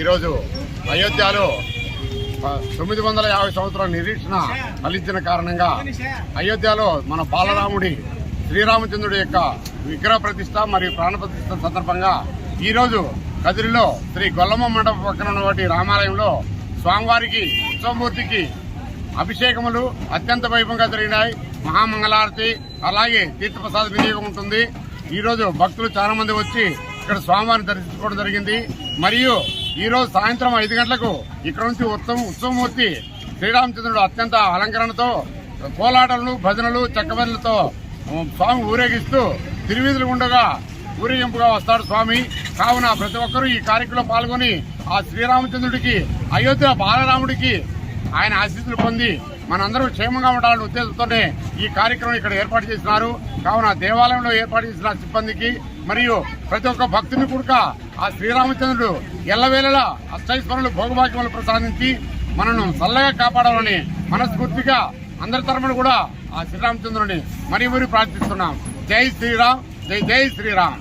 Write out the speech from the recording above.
ఈరోజు అయోధ్యలో తొమ్మిది వందల యాభై సంవత్సరాల నిరీక్షణ ఫలించిన కారణంగా అయోధ్యలో మన బాలరాముడి శ్రీరామచంద్రుడి యొక్క విగ్రహ ప్రతిష్ట మరియు ప్రాణ ప్రతిష్ట సందర్భంగా ఈరోజు కదిరిలో శ్రీ గొల్లమ్మ మండపం పక్కన ఉన్నటువంటి రామాలయంలో స్వామివారికి ఉత్సవమూర్తికి అభిషేకములు అత్యంత వైభవంగా జరిగినాయి. మహామంగళారతి అలాగే తీర్థప్రసాద వినియోగం ఉంటుంది. ఈరోజు భక్తులు చాలామంది వచ్చి ఇక్కడ స్వామివారిని దర్శించుకోవడం జరిగింది. మరియు ఈ రోజు సాయంత్రం ఐదు గంటలకు ఇక్కడ నుంచి ఉత్సవం ఉత్సవమూర్తి శ్రీరామచంద్రుడు అత్యంత అలంకరణతో కోలాటలు భజనలు చెక్కబెల్లతో స్వామి ఊరేగిస్తూ తిరువీధులు ఉండగా ఊరేగింపుగా వస్తాడు స్వామి. కావున ప్రతి ఒక్కరూ ఈ కార్యక్రమంలో పాల్గొని ఆ శ్రీరామచంద్రుడికి అయోధ్య బాలరాముడికి ఆయన ఆశీస్సులు పొంది మనందరం క్షేమంగా ఉండాలనే ఉద్దేశంతోనే ఈ కార్యక్రమం ఇక్కడ ఏర్పాటు చేసినారు. కావున దేవాలయంలో ఏర్పాటు చేసిన సిబ్బందికి మరియు ప్రతి ఒక్క భక్తుని కూడక ఆ శ్రీరామచంద్రుడు ఎల్లవేళలా అష్టైశ్వరులు భోగభాగ్యములు ప్రసాదించి మనను చల్లగా కాపాడాలని మనస్ఫూర్తిగా అందరి తరపున కూడా ఆ శ్రీరామచంద్రుని మరీ మరీ ప్రార్థిస్తున్నాం. జై శ్రీరామ్ జై జై శ్రీరామ్.